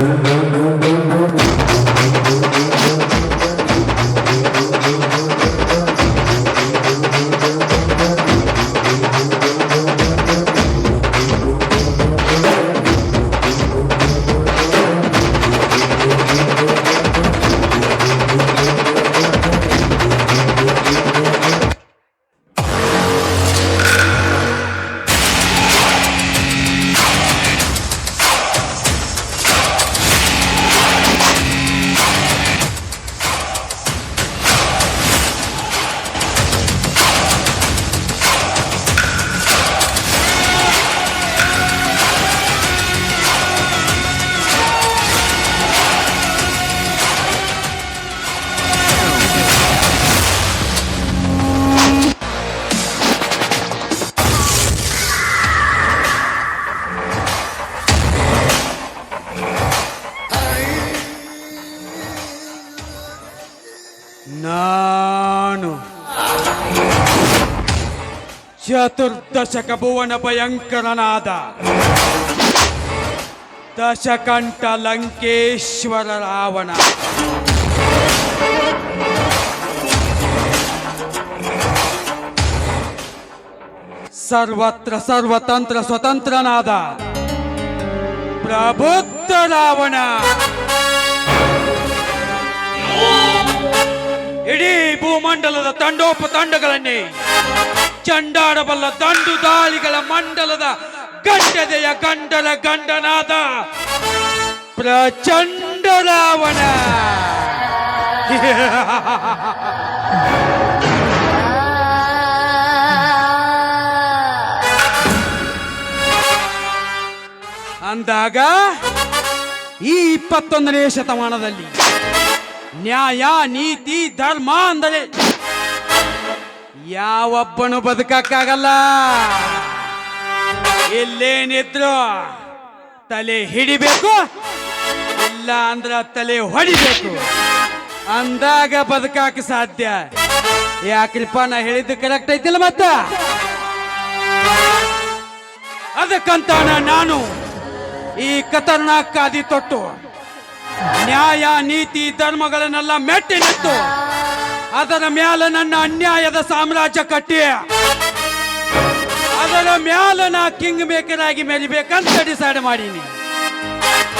Mm-hmm. ನಾನು. ಚತುರ್ದಶಕ ಭುವನ ಭಯಂಕರನಾದ ದಶಕಂಠ ಲಂಕೇಶ್ವರ ರಾವಣ. ಸರ್ವತ್ರ ಸರ್ವತಂತ್ರ ಸ್ವತಂತ್ರನಾದ ಪ್ರಬುದ್ಧ ರಾವಣ. ಇಡೀ ಭೂಮಂಡಲದ ತಂಡೋಪ ತಂಡಗಳನ್ನೇ ಚಂಡಾಡಬಲ್ಲ ದಂಡು ದಾಳಿಗಳ ಮಂಡಲದ ಗಂಡದೆಯ ಗಂಡನ ಗಂಡನಾದ ಪ್ರಚಂಡ ರಾವಣ ಅಂದಾಗ ಈ ಇಪ್ಪತ್ತೊಂದನೇ ಶತಮಾನದಲ್ಲಿ ನ್ಯಾಯ, ನೀತಿ, ಧರ್ಮ ಅಂದರೆ ಯಾವೊಬ್ಬನು ಬದುಕಕ್ಕಾಗಲ್ಲ. ಇಲ್ಲೇನಿದ್ರು ತಲೆ ಹಿಡಿಬೇಕು ಇಲ್ಲ ಅಂದ್ರ ತಲೆ ಹೊಡಿಬೇಕು. ಅಂದಾಗ ಬದುಕಾಕ ಸಾಧ್ಯ. ಯಾಕ್ರಿಪ್ಪ, ನಾ ಹೇಳಿದ್ದು ಕರೆಕ್ಟ್ ಐತಿಲ್ಲ ಮತ್ತ? ಅದಕ್ಕಂತಾನ ನಾನು ಈ ಕತರ್ನಾಕ್ ಕಾದಿ ತೊಟ್ಟು ನ್ಯಾಯ, ನೀತಿ, ಧರ್ಮಗಳನ್ನೆಲ್ಲ ಮೆಟ್ಟಿ ನಿಂತು ಅದರ ಮ್ಯಾಲ ನನ್ನ ಅನ್ಯಾಯದ ಸಾಮ್ರಾಜ್ಯ ಕಟ್ಟಿ. ಅದರ ಮ್ಯಾಲ ನಾ ಕಿಂಗ್ ಮೇಕರ್ ಆಗಿ ಮೆರಿಬೇಕಂತ ಡಿಸೈಡ್ ಮಾಡೀನಿ.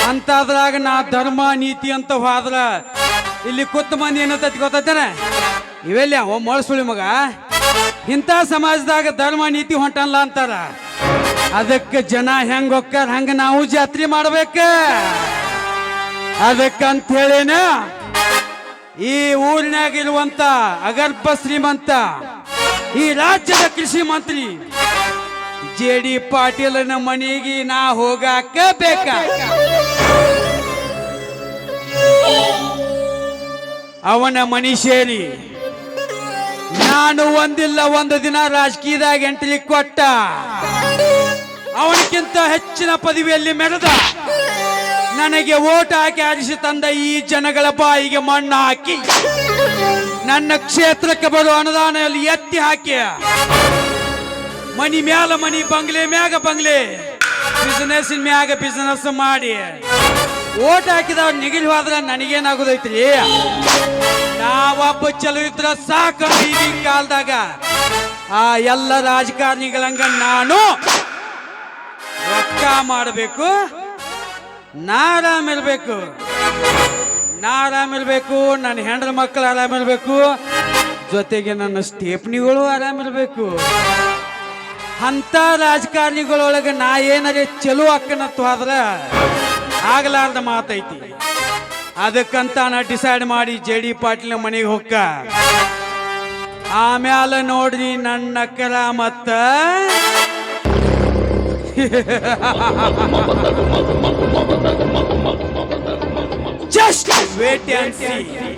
ಅಂತಾದ್ರಾಗ ನಾ ಧರ್ಮ, ನೀತಿ ಅಂತ ಹೋದ್ರ ಇಲ್ಲಿ ಕೂತ್ ಮಂದಿ ಏನಂತ ಗೊತ್ತೇನೆ ಇವೆಲ್ಲ ಅವ ಮೊಳಸುಳಿ ಮಗ. ಇಂಥ ಸಮಾಜದಾಗ ಧರ್ಮ, ನೀತಿ ಹೊಂಟಲ್ಲ ಅಂತಾರ. ಅದಕ್ಕೆ ಜನ ಹೆಂಗ್ ಹೋಗ್ತಾರ ಹಂಗ ನಾವು ಜಾತ್ರೆ ಮಾಡ್ಬೇಕ. ಅದಕ್ಕಂತ ಹೇಳಿನ ಈ ಊರಿನಾಗ ಇರುವಂತ ಅಗರ್ಭ ಶ್ರೀಮಂತ, ಈ ರಾಜ್ಯದ ಕೃಷಿ ಮಂತ್ರಿ, ಜೆ ಡಿ ಪಾಟೀಲನ ಮನೆಗೆ ನಾ ಹೋಗಾಕ ಬೇಕ ಅವನ ಮನಿ ಸೇರಿ ನಾನು ಒಂದಿಲ್ಲ, ಒಂದು ದಿನ ರಾಜಕೀಯದಾಗ ಎಂಟ್ರಿ ಕೊಟ್ಟ. ಅವನಿಗಿಂತ ಹೆಚ್ಚಿನ ಪದವಿಯಲ್ಲಿ ಮೆರೆದ. ನನಗೆ ಓಟ್ ಹಾಕಿ ಆರಿಸಿ ತಂದ ಈ ಜನಗಳ ಬಾಯಿಗೆ ಮಣ್ಣು ಹಾಕಿ. ನನ್ನ ಕ್ಷೇತ್ರಕ್ಕೆ ಬರುವ ಅನುದಾನದಲ್ಲಿ ಎತ್ತಿ ಹಾಕಿ. ಮನಿ ಮ್ಯಾಲ ಮನಿ, ಬಂಗ್ಲೆ ಮ್ಯಾಗ ಬಂಗ್ಲೆ. ಬಿಸಿನೆಸ್ ಮ್ಯಾಗ ಬಿಸಿನೆಸ್ ಮಾಡಿ. ಓಟ್ ಹಾಕಿದವ್ರು ನಿಗಿಲ್ ಹೋದ್ರ ನನಗೇನಾಗೋದೈತ್ರಿ? ನಾವೊಬ್ಬ ಚಲೋ ಇದ್ರ ಸಾಕು ಈಗಿನ ಕಾಲದಾಗ. ಆ ಎಲ್ಲ ರಾಜಕಾರಣಿಗಳಂಗ ನಾನು ರೊಕ್ಕ ಮಾಡಬೇಕು. ನಾ ಆರಾಮಿರ್ಬೇಕು ನಾ ನನ್ನ ಹೆಂಡ್ರ ಮಕ್ಕಳು ಆರಾಮಿರ್ಬೇಕು ಜೊತೆಗೆ ನನ್ನ ಸ್ಟೇಪ್ನಿಗಳು ಆರಾಮಿರ್ಬೇಕು ಅಂತ ರಾಜಕಾರಣಿಗಳೊಳಗೆ ನಾ ಏನಾರೇ ಚಲೋ ಅಕ್ಕನತ್ತು ಆದ್ರೆ ಆಗ್ಲಾರ್ದ ಮಾತೈತಿ ಅದಕ್ಕಂತ ನಾ ಡಿಸೈಡ್ ಮಾಡಿ ಜೆ ಡಿ ಪಾಟೀಲ್ ಮನೆಗೆ ಹೋಗ್ಕ ಆಮ್ಯಾಲ ನೋಡ್ರಿ ನನ್ನ ಅಕ್ಕರ ಮತ್ತ wait and see.